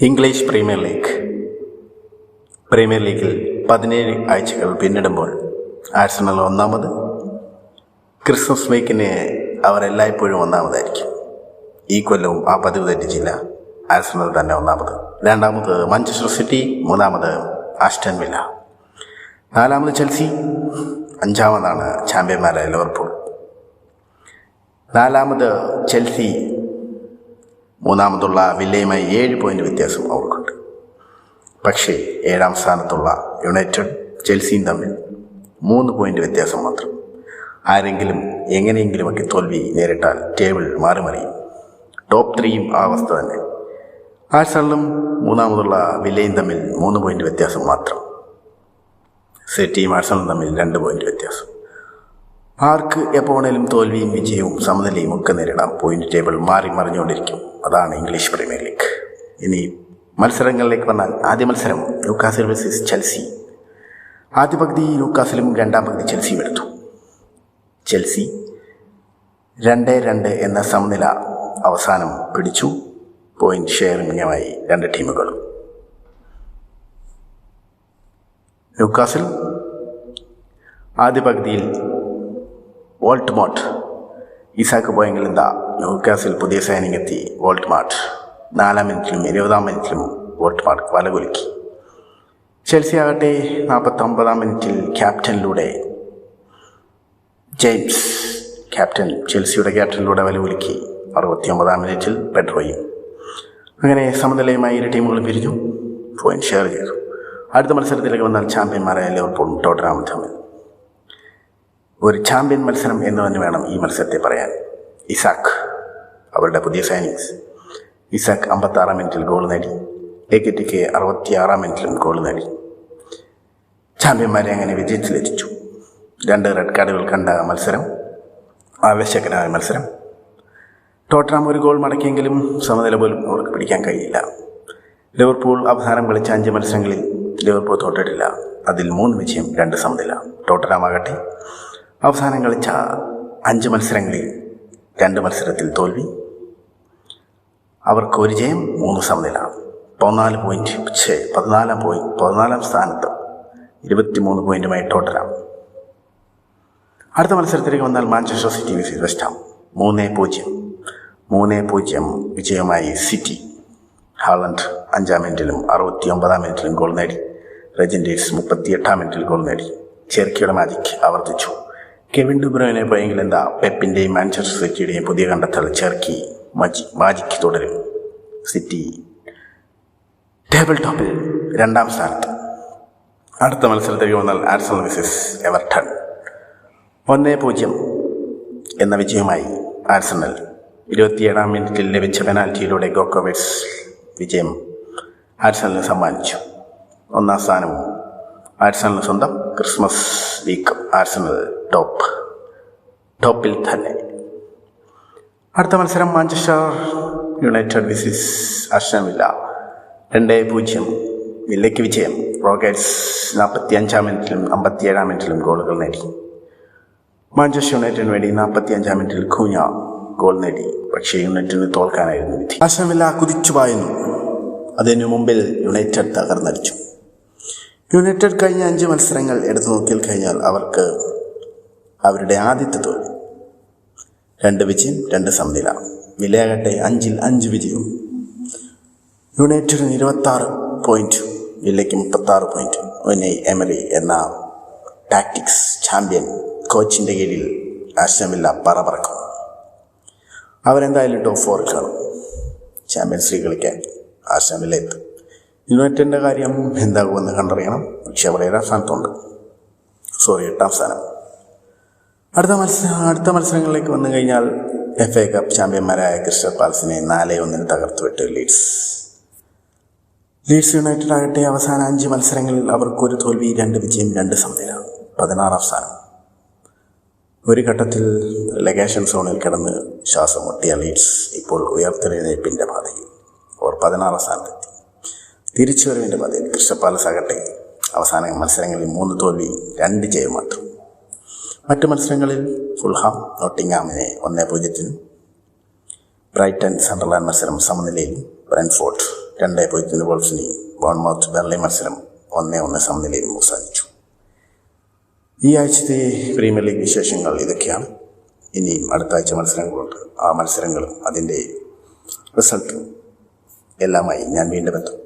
English premier league. Premier ലീഗിൽ പതിനേഴ് ആഴ്ചകൾ പിന്നിടുമ്പോൾ ആഴ്സണൽ ഒന്നാമത് ക്രിസ്മസ് വീക്കിന് അവരെല്ലായ്പ്പോഴും ഒന്നാമതായിരിക്കും. ഈ കൊല്ലവും ആ പതിവ് തെറ്റിച്ചില്ല ആഴ്സണൽ തന്നെ ഒന്നാമത്. രണ്ടാമത് മാഞ്ചസ്റ്റർ സിറ്റി മൂന്നാമത് ആസ്റ്റൻ വില്ല. നാലാമത് ചെൽസി അഞ്ചാമതാണ് ചാമ്പ്യന്മാരായ ലിവർപൂൾ. നാലാമത് ചെൽസി മൂന്നാമതുള്ള വില്ലയുമായി ഏഴ് പോയിന്റ് വ്യത്യാസം അവർക്കുണ്ട്. പക്ഷേ ഏഴാം സ്ഥാനത്തുള്ള യുണൈറ്റഡ് ചെൽസിയും തമ്മിൽ മൂന്ന് പോയിന്റ് വ്യത്യാസം മാത്രം. ആരെങ്കിലും എങ്ങനെയെങ്കിലുമൊക്കെ തോൽവി നേരിട്ടാൽ ടേബിൾ മാറി മറിയും ടോപ്പ് ത്രീയും ആ അവസ്ഥ തന്നെ. ആഴ്സണലും മൂന്നാമതുള്ള വില്ലയും തമ്മിൽ മൂന്ന് പോയിന്റ് വ്യത്യാസം മാത്രം. സെറ്റിയും ആഴ്സണലും തമ്മിൽ രണ്ട് പോയിന്റ് വ്യത്യാസം. ആർക്ക് എപ്പോണേലും തോൽവിയും വിജയവും സമനിലയും ഒക്കെ നേരിടാം പോയിന്റ് ടേബിൾ മാറി മറിഞ്ഞുകൊണ്ടിരിക്കും. അതാണ് ഇംഗ്ലീഷ് പ്രീമിയർ ലീഗ്. ഇനി മത്സരങ്ങളിലേക്ക് വന്നാൽ ആദ്യ മത്സരം ന്യൂക്കാസിൽ വേഴ്സസ് ചെൽസി. ആദ്യ പകുതി ന്യൂക്കാസിലും രണ്ടാം പകുതി ചെൽസിയും എടുത്തു. ചെൽസി രണ്ട് രണ്ട് എന്ന സമനില അവസാനം പിടിച്ചു. പോയിന്റ് ഷെയറിംഗുമായി രണ്ട് ടീമുകളും. ന്യൂക്കാസിൽ ആദ്യ പകുതിയിൽ വോൾട്ട് മോട്ട് ഇസാക്ക് പോയെങ്കിൽ എന്താ ന്യൂക്കാസിൽ പുതിയ സൈനിങ് എത്തി വോൾട്ട് മാർട്ട് നാലാം മിനിറ്റിലും ഇരുപതാം മിനിറ്റിലും വോൾട്ട് മാർട്ട് വലകുലുക്കി ചെൽസി ആകട്ടെ നാൽപ്പത്തി ഒമ്പതാം മിനിറ്റിൽ ക്യാപ്റ്റനിലൂടെ. ജെയിംസ് ക്യാപ്റ്റൻ ചെൽസിയുടെ ക്യാപ്റ്റനിലൂടെ വലകുലുക്കി അറുപത്തി ഒമ്പതാം മിനിറ്റിൽ പെട്രോയും. അങ്ങനെ സമനിലയുമായി ഇരു ടീമുകളും പിരിഞ്ഞു. പോയിന്റ് ഷെയർ ചെയ്തു. അടുത്ത മത്സരത്തിലേക്ക് വന്നാൽ ചാമ്പ്യന്മാരായ ലിവർപൂളും ടോട്ടനാമും ഒരു ചാമ്പ്യൻ മത്സരം എന്ന് തന്നെ വേണം ഈ മത്സരത്തെ പറയാൻ. ഇസാഖ് അവരുടെ പുതിയ സൈനിങ്സ് ഇസാക്ക് അമ്പത്താറാം മിനിറ്റിൽ ഗോൾ നേടി. എ കെ ടി കെ അറുപത്തിയാറാം മിനിറ്റിലും ഗോൾ നേടി. ചാമ്പ്യന്മാരെ അങ്ങനെ വിജയത്തിലെത്തിച്ചു രണ്ട് റെഡ് കാർഡുകൾ കണ്ട മത്സരം. ആവേശകരമായ മത്സരം. ടോട്ടനാം ഒരു ഗോൾ മടക്കിയെങ്കിലും സമനില പോലും അവർക്ക് പിടിക്കാൻ കഴിയില്ല. ലിവർപൂൾ അവസാനം കളിച്ച അഞ്ച് മത്സരങ്ങളിൽ ലിവർപൂൾ തോറ്റിട്ടില്ല. അതിൽ മൂന്ന് വിജയം രണ്ട് സമനില. ടോട്ടനാം ആകട്ടെ അവസാനം കളിച്ച അഞ്ച് മത്സരങ്ങളിൽ രണ്ട് മത്സരത്തിൽ തോൽവി. അവർക്ക് ഒരു ജയം മൂന്ന് സമനില. പതിനാല് പോയിന്റ് പക്ഷേ പതിനാലാം പോയിന്റ് പതിനാലാം സ്ഥാനത്ത് ഇരുപത്തിമൂന്ന് പോയിന്റുമായി ടോട്ടലാണ് അടുത്ത മത്സരത്തിലേക്ക് വന്നാൽ മാഞ്ചസ്റ്റർ സിറ്റി വിസി വെസ്റ്റാം മൂന്ന് പൂജ്യം. മൂന്ന് പൂജ്യം വിജയമായി സിറ്റി. ഹാളണ്ട് അഞ്ചാം മിനിറ്റിലും അറുപത്തി ഒമ്പതാം മിനിറ്റിലും ഗോൾ നേടി. റെജൻഡേഴ്സ് മുപ്പത്തി എട്ടാം മിനിറ്റിൽ ഗോൾ നേടി. ചെർക്കിയുടെ മാജിക് ആവർത്തിച്ചു. കെവിൻ ഡുബ്രോയിനെ പോയെങ്കിൽ എന്താ പെപ്പിന്റെയും മാഞ്ചസ്റ്റർ സിറ്റിയുടെയും പുതിയ കണ്ടെത്തൽ ചെർക്കി? മജി മാജിക്ക് തുടരും. സിറ്റി. ടേബിൾ ടോപ്പിൽ രണ്ടാം സ്ഥാനത്ത്. അടുത്ത മത്സരത്തിലേക്ക് വന്നാൽ ആർസണൽ മിസസ് എവർട്ടൺ. ഒന്ന് പൂജ്യം എന്ന വിജയമായി ആർസണൽ ഇരുപത്തിയേഴാം മിനിറ്റിൽ ലഭിച്ച പെനാൽറ്റിയിലൂടെ ഗോക്കോവിറ്റ്സ് വിജയം ആർസണലിന് സമ്മാനിച്ചു. ഒന്നാം സ്ഥാനവും ആർസണലിന് സ്വന്തം ക്രിസ്മസ് വീക്ക് ആർസണൽ ടോപ്പ് ടോപ്പിൽ തന്നെ അടുത്ത മത്സരം മാഞ്ചസ്റ്റർ യുണൈറ്റഡ് വിസിസ് അർഷമില്ല രണ്ട് പൂജ്യം. വില്ലയ്ക്ക് വിജയം. റോക്കറ്റ്സ് നാൽപ്പത്തി അഞ്ചാം മിനിറ്റിലും അമ്പത്തിയേഴാം മിനിറ്റിലും ഗോളുകൾ നേടി. മാഞ്ചസ്റ്റർ യുണൈറ്റഡിന് വേണ്ടി നാൽപ്പത്തി അഞ്ചാം മിനിറ്റിൽ ഖൂഞ്ഞ ഗോൾ നേടി. പക്ഷേ യുണൈറ്റഡിന് തോൽക്കാനായിരുന്നു വിധി. അർഷമില്ല കുതിച്ചു പായുന്നു അതിനു മുമ്പിൽ യുണൈറ്റഡ് തകർന്നടിച്ചു. യുണൈറ്റഡ് കഴിഞ്ഞ അഞ്ച് മത്സരങ്ങൾ എടുത്തു നോക്കിയാൽ കഴിഞ്ഞാൽ അവർക്ക് അവരുടെ ആദ്യത്തെ തോൽവി. രണ്ട് വിജയം രണ്ട് സമനില. വിലയാകട്ടെ അഞ്ചിൽ അഞ്ച് വിജയവും. യുണൈറ്റഡിന് ഇരുപത്തി ആറ് പോയിന്റ് വില്ലയ്ക്ക് മുപ്പത്തി ആറ് പോയിന്റ് ഒനെ എമറി എന്ന ടാക്ടിക്സ് ചാമ്പ്യൻ കോച്ചിന്റെ കീഴിൽ ആശ്രമില്ല പറ പറക്കും അവരെന്തായാലും ടോപ്പ് ഫോറിൽ കാണും. ചാമ്പ്യൻസ് ലീഗ് കളിക്കാൻ ആശ്രമില്ല എത്തും. യുണൈറ്റഡിന്റെ കാര്യം എന്താകുമെന്ന് കണ്ടറിയണം. പക്ഷേ അവിടെ ഏഴാം സ്ഥാനത്തുണ്ട്. സോറി എട്ടാം സ്ഥാനം. അടുത്ത മത്സരം അടുത്ത മത്സരങ്ങളിലേക്ക് വന്നു കഴിഞ്ഞാൽ എഫ് എ കപ്പ് ചാമ്പ്യന്മാരായ ക്രിസ്റ്റൽ പാലസിനെ നാല് ഒന്നിന് തകർത്തു വിട്ട് ലീഡ്സ്. ലീഡ്സ് യുണൈറ്റഡ് ആകട്ടെ അവസാന അഞ്ച് മത്സരങ്ങളിൽ അവർക്കൊരു തോൽവി രണ്ട് വിജയം രണ്ട് സമനില. പതിനാറാം സ്ഥാനം. ഒരു ഘട്ടത്തിൽ ലഗേഷൻ സോണിൽ കിടന്ന് ശ്വാസം മുട്ടിയ ലീഡ്സ് ഇപ്പോൾ ഉയർത്തെഴുന്നേൽപ്പിന്റെ പാതയിൽ. അവർ പതിനാറാം സ്ഥാനത്തെത്തി തിരിച്ചുവരവിന്റെ പാതയിൽ ക്രിസ്റ്റൽ പാലസ് ആകട്ടെ. അവസാന മത്സരങ്ങളിൽ മൂന്ന് തോൽവി രണ്ട് ജയം മാത്രം. മറ്റു മത്സരങ്ങളിൽ ഫുൾഹാം നോട്ടിംഗാമിനെ ഒന്നേ പൂജ്യത്തിനും. ബ്രൈറ്റൺ സണ്ടർലാൻഡ് മത്സരം സമനിലയിലും ബ്രൻഫോർട്ട് രണ്ട് പൂജ്യത്തിന്. ബോൾസിനെയും ബോൺമൗത്ത് ബെർലി മത്സരം ഒന്നേ ഒന്ന് സമനിലയിൽ അവസാനിച്ചു. ഈ ആഴ്ചത്തെ പ്രീമിയർ ലീഗ് വിശേഷങ്ങൾ ഇതൊക്കെയാണ്. ഇനിയും അടുത്ത ആഴ്ച മത്സരങ്ങളുണ്ട് ആ മത്സരങ്ങളും അതിന്റെ റിസൾട്ടും എല്ലാമായി ഞാൻ വീണ്ടും എത്തും.